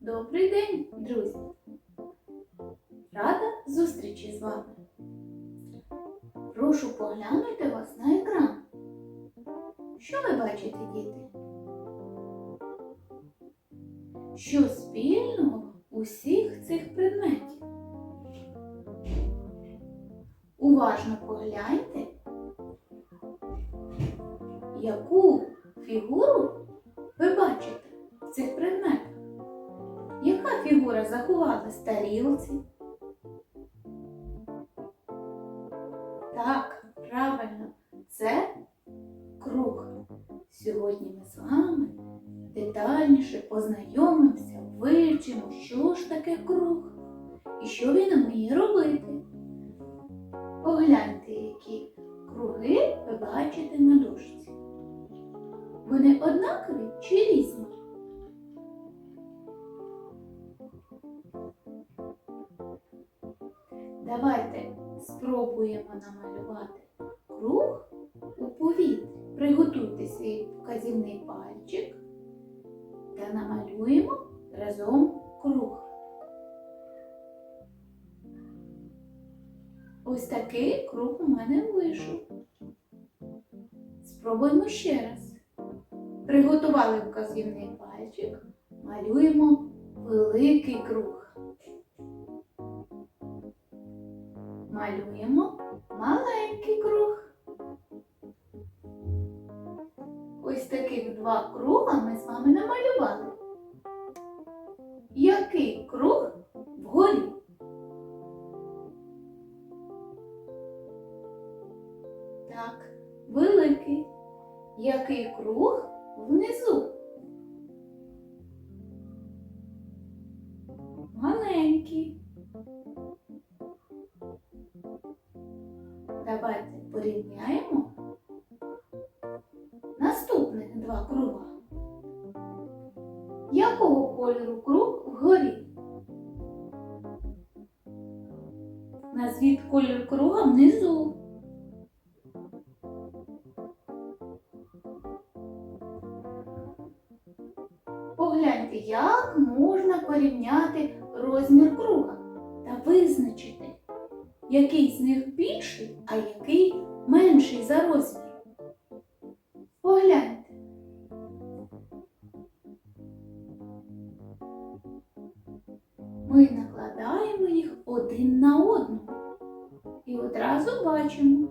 Добрий день, друзі! Рада зустрічі з вами. Прошу поглянути вас на екран. Що ви бачите, діти? Що спільного усіх цих предметів? Уважно погляньте, яку фігуру ви бачите. Яка фігура заховалась в тарілці? Так, правильно, це круг. Сьогодні ми з вами детальніше познайомимося, вивчимо, що ж таке круг і що він вміє робити. Погляньте, які круги ви бачите на дошці. Вони однакові чи різні? Давайте спробуємо намалювати круг у повітрі. Приготуйте свій вказівний пальчик та намалюємо разом круг. Ось такий круг у мене вийшов. Спробуємо ще раз. Приготували вказівний пальчик, малюємо великий круг. Який круг вгорі? Так, великий. Який круг внизу? Маленький. Давайте порівняємо наступних два круга. Якого кольору круг Назвіть колір круга внизу. Погляньте, як можна порівняти розмір круга та визначити, який з них більший, а який менший за розмір. Погляньте. Ми накладаємо їх один на і одразу бачимо,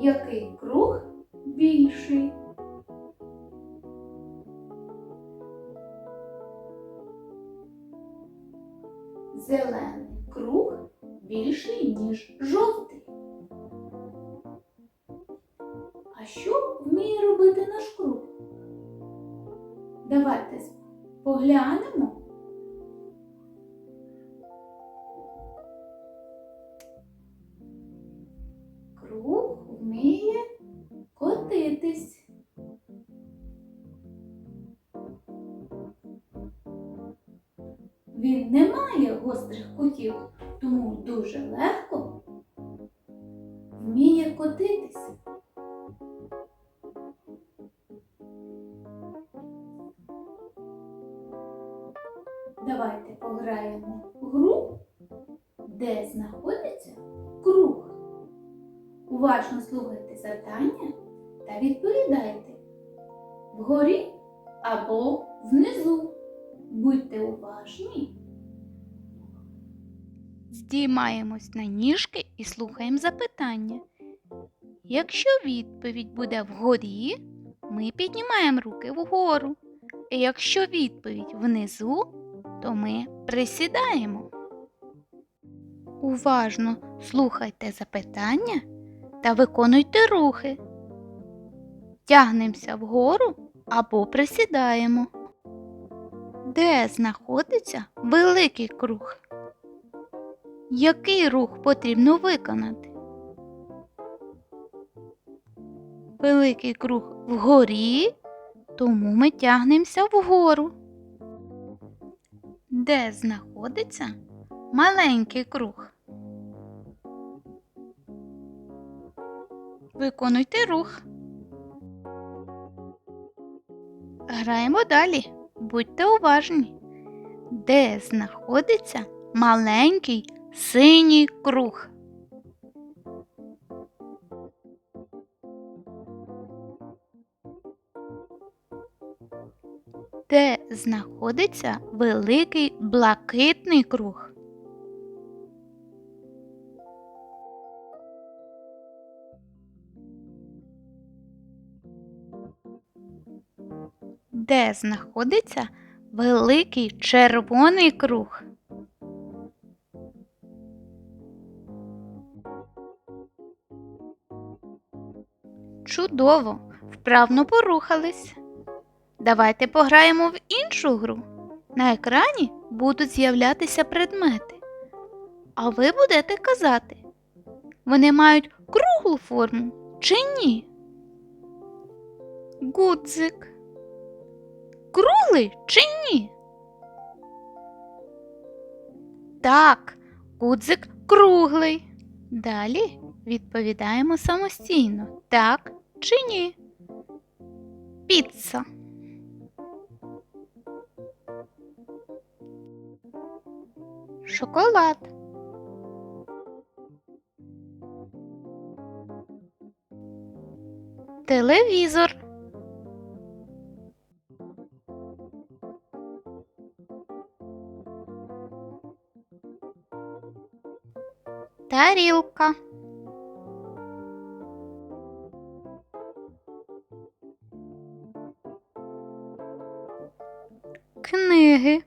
який круг більший. Зелений круг більший, ніж жовтий. А що вміє робити наш круг? Давайте поглянемо. Гострих кутів, тому дуже легко вміє котитись. Давайте пограємо в гру, де знаходиться круг. Уважно слухайте завдання та відповідайте вгорі або внизу. Будьте уважні. Здіймаємось на ніжки і слухаємо запитання. Якщо відповідь буде вгорі, ми піднімаємо руки вгору. І якщо відповідь внизу, то ми присідаємо. Уважно слухайте запитання та виконуйте рухи. Тягнемося вгору або присідаємо. Де знаходиться великий круг? Який рух потрібно виконати? Великий круг вгорі, тому ми тягнемося вгору. Де знаходиться маленький круг? Виконуйте рух. Граємо далі. Будьте уважні. Де знаходиться маленький синій круг? Де знаходиться великий блакитний круг? Де знаходиться великий червоний круг? Чудово! Вправно порухались. Давайте пограємо в іншу гру. На екрані будуть з'являтися предмети. А ви будете казати, вони мають круглу форму чи ні? Гудзик. Круглий чи ні? Так, гудзик круглий. Далі відповідаємо самостійно, так чи ні? Піца. Шоколад. Телевізор. Тарілка. Книги.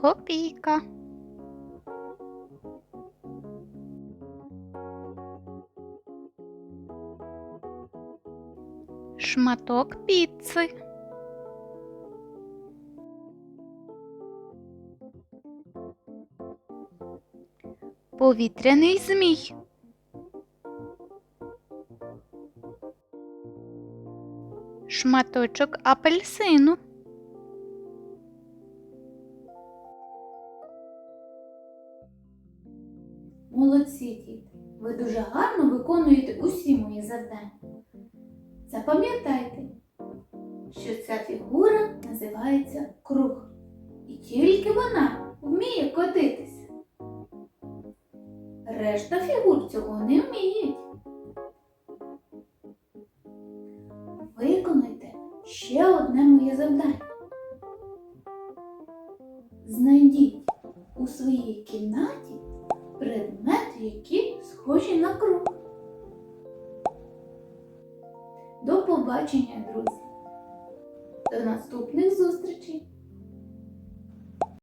Копійка. Шматок піци. Повітряний змій. Шматочок апельсину. Молодці, діти! Ви дуже гарно виконуєте усі мої завдання. Запам'ятайте, що ця фігура називається круг. І тільки вона вміє котитися. Решта фігур цього не вміють. знайдіть у своїй кімнаті предмети, які схожі на круг. До побачення, друзі! До наступних зустрічей!